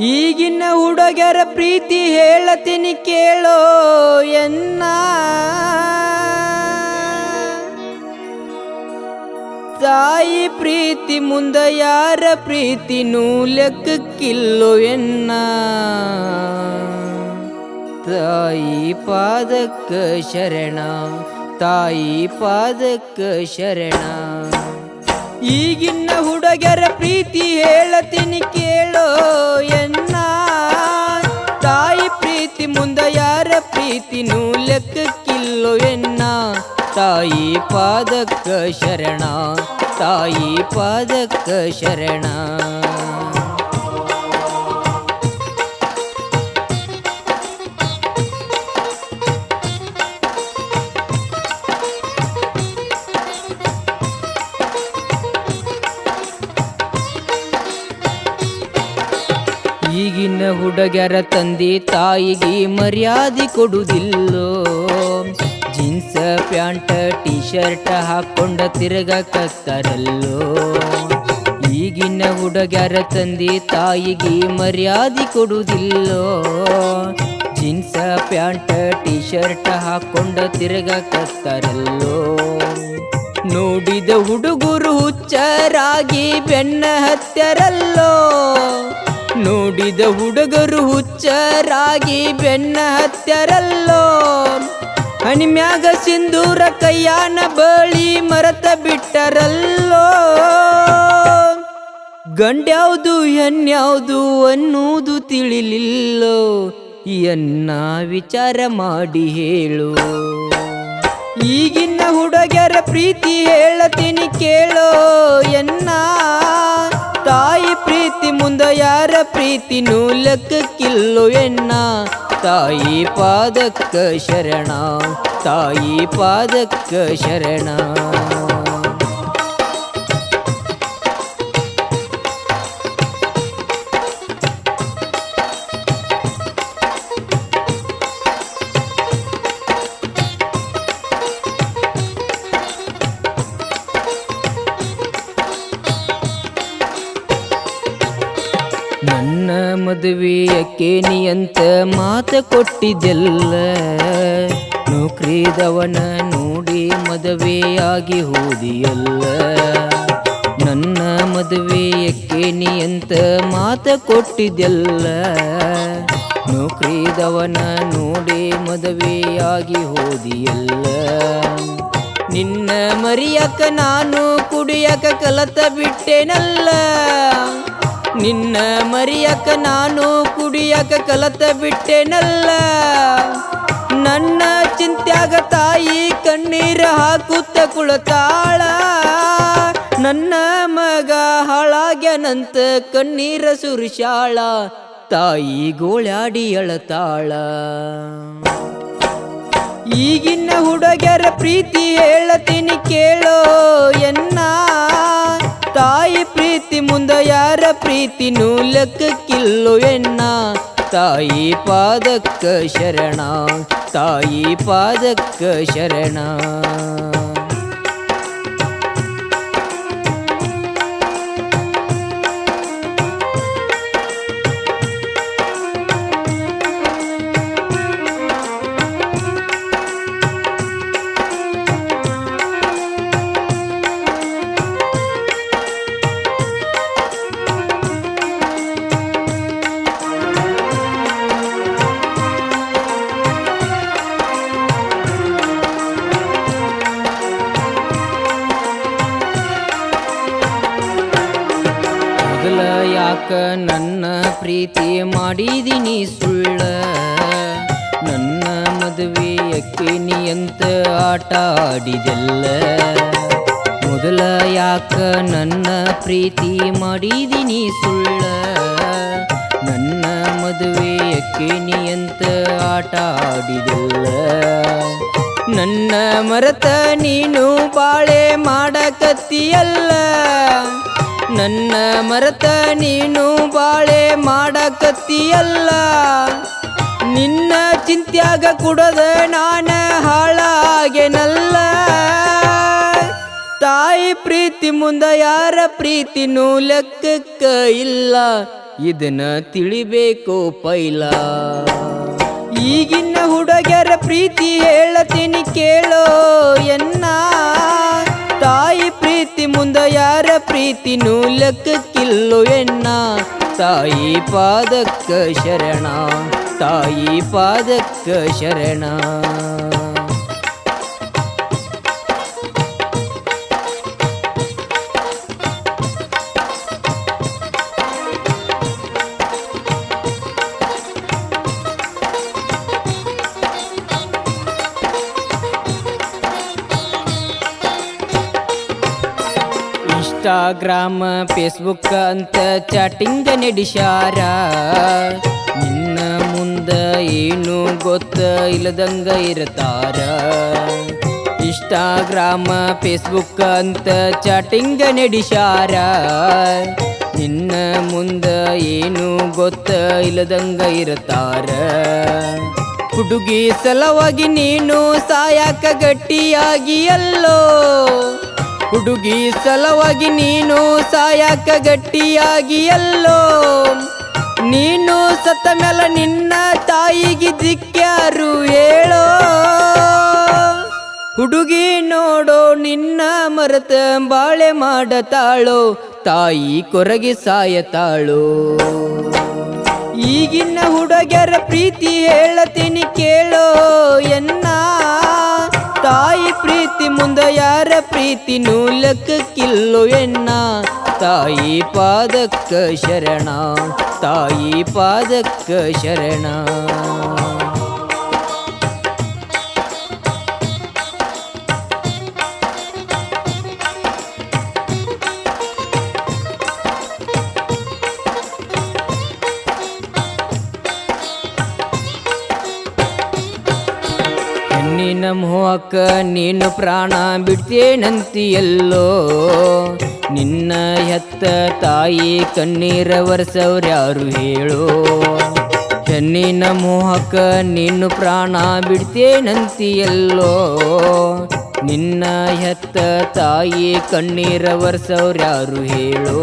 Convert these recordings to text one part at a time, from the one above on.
ಈಗಿನ ಹುಡುಗರ ಪ್ರೀತಿ ಹೇಳತೀನಿ ಕೇಳೋ ಎನ್ನ? ತಾಯಿ ಪ್ರೀತಿ ಮುಂದ ಯಾರ ಪ್ರೀತಿನೂ ಲೆಕ್ಕಕ್ಕಿಲ್ಲೋ ಎನ್ನ? ತಾಯಿ ಪಾದಕ್ಕ ಶರಣ, ತಾಯಿ ಪಾದಕ್ಕ ಶರಣ. ಈಗಿನ ಹುಡುಗರ ಪ್ರೀತಿ ಹೇಳತೀನಿ ಕೇಳೋ ಎನ್ನ. ತಾಯಿ ಪ್ರೀತಿ ಮುಂದ ಯಾರ ಪ್ರೀತಿನೂ ಲೆಕ್ಕಕ್ಕಿಲ್ಲೋ ಎನ್ನ. ತಾಯಿ ಪಾದಕ್ಕ ಶರಣ, ತಾಯಿ ಪಾದಕ್ಕ ಶರಣ. ಹುಡುಗರ ತಂದೆ ತಾಯಿಗೆ ಮರ್ಯಾದೆ ಕೊಡುವುದಿಲ್ಲೋ. ಜೀನ್ಸ್, ಪ್ಯಾಂಟ್ ಟೀ ಶರ್ಟ್ ಹಾಕೊಂಡ ತಿರುಗಕತ್ತಾರಲ್ಲೋ. ಈಗಿನ ಹುಡುಗರ ತಂದೆ ತಾಯಿಗೆ ಮರ್ಯಾದೆ ಕೊಡುವುದಿಲ್ಲೋ. ಜೀನ್ಸ್, ಪ್ಯಾಂಟ್ ಟೀ ಶರ್ಟ್ ಹಾಕೊಂಡ ತಿರುಗಕತ್ತಾರಲ್ಲೋ. ನೋಡಿದ ಹುಡುಗರು ಹುಚ್ಚರಾಗಿ ಬೆನ್ನ ಹತ್ಯರಲ್ಲೋ. ನೋಡಿದ ಹುಡುಗರು ಹುಚ್ಚರಾಗಿ ಬೆನ್ನ ಹತ್ತರಲ್ಲೋ ಹಣಿಮ್ಯಾಗ ಸಿಂಧೂರ ಕೈಯಾನ ಬಳಿ ಮರತ ಬಿಟ್ಟರಲ್ಲೋ. ಗಂಡ್ಯಾವುದು ಎನ್ಯಾವುದು ಅನ್ನುವುದು ತಿಳಿಲಿಲ್ಲೋ. ಎನ್ನ ವಿಚಾರ ಮಾಡಿ ಹೇಳು. ಈಗಿನ ಹುಡುಗರ ಪ್ರೀತಿ ಹೇಳತೀನಿ ಕೇಳೋ ಎನ್ನ. ತಾಯಿ ಪ್ರೀತಿ ಮುಂದ ಯಾರ ಪ್ರೀತಿನೂ ಲೆಕ್ಕಕ್ಕಿಲ್ಲೋ ಎನ್ನ ತಾಯಿ ಪಾದಕ್ಕ ಶರಣ ತಾಯಿ ಪಾದಕ್ಕ ಶರಣ ನನ್ನ ಮದುವೆಯಕ್ಕೆ ನೀಯಂತ ಮಾತ ಕೊಟ್ಟಿದ್ದೆಲ್ಲ. ನೌಕರಿದವನ ನೋಡಿ ಮದುವೆಯಾಗಿ ಹೋದಿಯಲ್ಲ. ನನ್ನ ಮದುವೆಯಕ್ಕೆ ನೀಯಂತ ಮಾತ ಕೊಟ್ಟಿದ್ದೆಲ್ಲ. ನೌಕರಿದವನ ನೋಡಿ ಮದುವೆಯಾಗಿ ಹೋದಿಯಲ್ಲ. ನಿನ್ನ ಮರಿಯಕ ನಾನು ಕುಡಿಯಕ ಕಲತ ಬಿಟ್ಟೆನಲ್ಲ. ನಿನ್ನ ಮರಿಯಕ ನಾನು ಕುಡಿಯಕ ಕಲತ ಬಿಟ್ಟೆನಲ್ಲ. ನನ್ನ ಚಿಂತ್ಯಾಗ ತಾಯಿ ಕಣ್ಣೀರ ಹಾಕುತ್ತ ಕುಳತಾಳ. ನನ್ನ ಮಗ ಹಾಳಾಗ್ಯನಂತ ಕಣ್ಣೀರ ಸುರಿಶಾಳ ತಾಯಿ ಗೋಳಾಡಿ ಅಳತಾಳ ಈಗಿನ ಹುಡುಗರ ಪ್ರೀತಿ ಹೇಳತೀನಿ ಕೇಳೋ ಎನ್ನ ತಾಯಿ ಪ್ರೀತಿ ಮುಂದ ಯಾರ ಪ್ರೀತಿನೂ ಲೆಕ್ಕಕ್ಕಿಲ್ಲೋ ಎನ್ನ ತಾಯಿ ಪಾದಕ್ಕ ಶರಣ ತಾಯಿ ಪಾದಕ್ಕ ಶರಣ ಯಾಕ ನನ್ನ ಪ್ರೀತಿ ಮಾಡಿದಿನಿ ಸುಳ್ಳ. ನನ್ನ ಮದುವೆಯಕ್ಕೆ ನೀ ಅಂತ ಆಟ ಆಡಿದೆಲ್ಲ. ಮೊದಲ ಯಾಕ ನನ್ನ ಪ್ರೀತಿ ಮಾಡಿದಿನಿ ಸುಳ್ಳ. ನನ್ನ ಮದುವೆಯಕ್ಕೆ ನೀ ಅಂತ ಆಟ ಆಡಿದೆಲ್ಲ. ನನ್ನ ಮರತ ನೀನು ಬಾಳೆ ಮಾಡಕತ್ತಿಯಲ್ಲ. ನನ್ನ ಮರತ ನೀನು ಬಾಳೆ ಮಾಡಕತ್ತಿಯಲ್ಲ. ನಿನ್ನ ಚಿಂತ್ಯಾಗ ಕುಡದ ನಾನ ಹಾಳಾಗೆನಲ್ಲ. ತಾಯಿ ಪ್ರೀತಿ ಮುಂದ ಯಾರ ಪ್ರೀತಿನೂ ಲೆಕ್ಕಕ್ಕ ಇಲ್ಲ. ಇದನ್ನ ತಿಳಿಬೇಕು ಪೈಲ. ಈಗಿನ ಹುಡುಗರ ಪ್ರೀತಿ ಹೇಳತೀನಿ ಕೇಳೋ ಎನ್ನ. ತಾಯಿ ಪ್ರೀತಿ ಮುಂದ ಯಾರ ಪ್ರೀತಿನೂ ಲೆಕ್ಕಕ್ಕಿಲ್ಲೋ ಎನ್ನ ತಾಯಿ ಪಾದಕ್ಕ ಶರಣ ತಾಯಿ ಪಾದಕ್ಕ ಶರಣ ಇನ್ಸ್ಟಾಗ್ರಾಮ್ ಫೇಸ್ಬುಕ್ ಅಂತ ಚಾಟಿಂಗ್ ನಡೆಸ್ಯಾರ. ನಿನ್ನ ಮುಂದ ಏನು ಗೊತ್ತ ಇಲ್ಲದಂಗ ಇರ್ತಾರ. ಇನ್ಸ್ಟಾಗ್ರಾಮ್ ಫೇಸ್ಬುಕ್ ಅಂತ ಚಾಟಿಂಗ್ ನಡೆಸ್ಯಾರ. ನಿನ್ನ ಮುಂದ ಏನು ಗೊತ್ತ ಇಲ್ಲದಂಗ ಇರ್ತಾರ. ಹುಡುಗಿ ಸಲವಾಗಿ ನೀನು ಸಾಯಕ ಗಟ್ಟಿಯಾಗಿ ಅಲ್ಲೋ ಹುಡುಗಿ ಸಲವಾಗಿ ನೀನು ಸಾಯಕ ಗಟ್ಟಿಯಾಗಿ ಎಲ್ಲೋ. ನೀನು ಸತ್ತ ಮೇಲೆ ನಿನ್ನ ತಾಯಿಗೆ ದಿಕ್ಕ್ಯಾರು ಹೇಳೋ. ಹುಡುಗಿ ನೋಡೋ ನಿನ್ನ ಮರತ ಬಾಳೆ ಮಾಡತಾಳೋ, ತಾಯಿ ಕೊರಗಿ ಸಾಯತಾಳೋ. ಈಗಿನ ಹುಡುಗರ ಪ್ರೀತಿ ಹೇಳತೀನಿ ಕೇಳೋ, ಎನ್ನ ಯಾರ ಪ್ರೀತಿನೂ ಕಿಲ್ಲು ಎನ್ನ. ತಾಯಿ ಪಾದಕ್ಕ ಶರಣ. ತಾಯಿ ಪಾದಕ್ಕ ಶರಣ. ಮೋಹಕ್ಕ ನೀನು ಪ್ರಾಣ ಬಿಡ್ತೇನಂತಿಯಲ್ಲೋ? ನಿನ್ನ ಹೆತ್ತ ತಾಯಿ ಕಣ್ಣೀರ ವರ್ಸವ್ರ್ಯಾರು ಹೇಳೋ? ಹೆಣ್ಣಿನ ಮೋಹಕ್ಕ ನೀನು ಪ್ರಾಣ ಬಿಡ್ತೇನಂತಿಯಲ್ಲೋ? ನಿನ್ನ ಹೆತ್ತ ತಾಯಿ ಕಣ್ಣೀರ ವರ್ಸವ್ರ್ಯಾರು ಹೇಳೋ?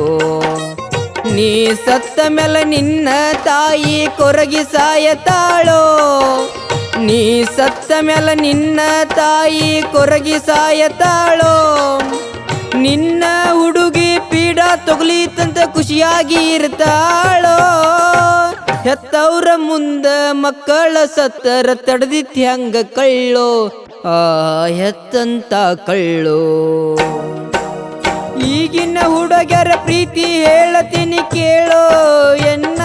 ನೀ ಸತ್ತ ಮೇಲೆ ನಿನ್ನ ತಾಯಿ ಕೊರಗಿ ಸಾಯತಾಳೋ? ನೀ ಸತ್ತ ಮೇಲೆ ನಿನ್ನ ತಾಯಿ ಕೊರಗಿ ಸಾಯತಾಳೋ. ನಿನ್ನ ಹುಡುಗಿ ಪೀಡ ತೊಗಲಿತಂತ ಖುಷಿಯಾಗಿ ಇರ್ತಾಳೋ. ಹೆತ್ತವ್ರ ಮುಂದ ಮಕ್ಕಳ ಸತ್ತರ ತಡೆದಿತ್ ಹೆಂಗ ಕಳ್ಳೋ. ಆ, ಹೆತ್ತಂತ ಕಳ್ಳೋ. ಈಗಿನ ಹುಡುಗರ ಪ್ರೀತಿ ಹೇಳತೀನಿ ಕೇಳೋ. ಎನ್ನ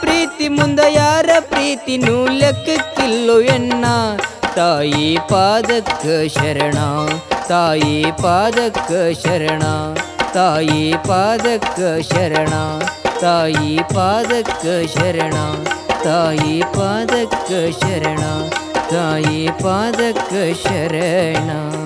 ಪ್ರೀತಿ ಮುಂದ ಯಾರ ಪ್ರೀತಿನೂ ಲೆಕ್ಕಕ್ಕಿಲ್ಲೋ ಎನ್ನ? ತಾಯಿ ಪಾದಕ್ಕ ಶರಣ. ತಾಯಿ ಪಾದಕ್ಕ ಶರಣ. ತಾಯಿ ಪಾದಕ್ಕ ಶರಣ. ತಾಯಿ ಪಾದಕ್ಕ ಶರಣ. ತಾಯಿ ಪಾದಕ್ಕ ಶರಣ. ತಾಯಿ ಪಾದಕ್ಕ ಶರಣ.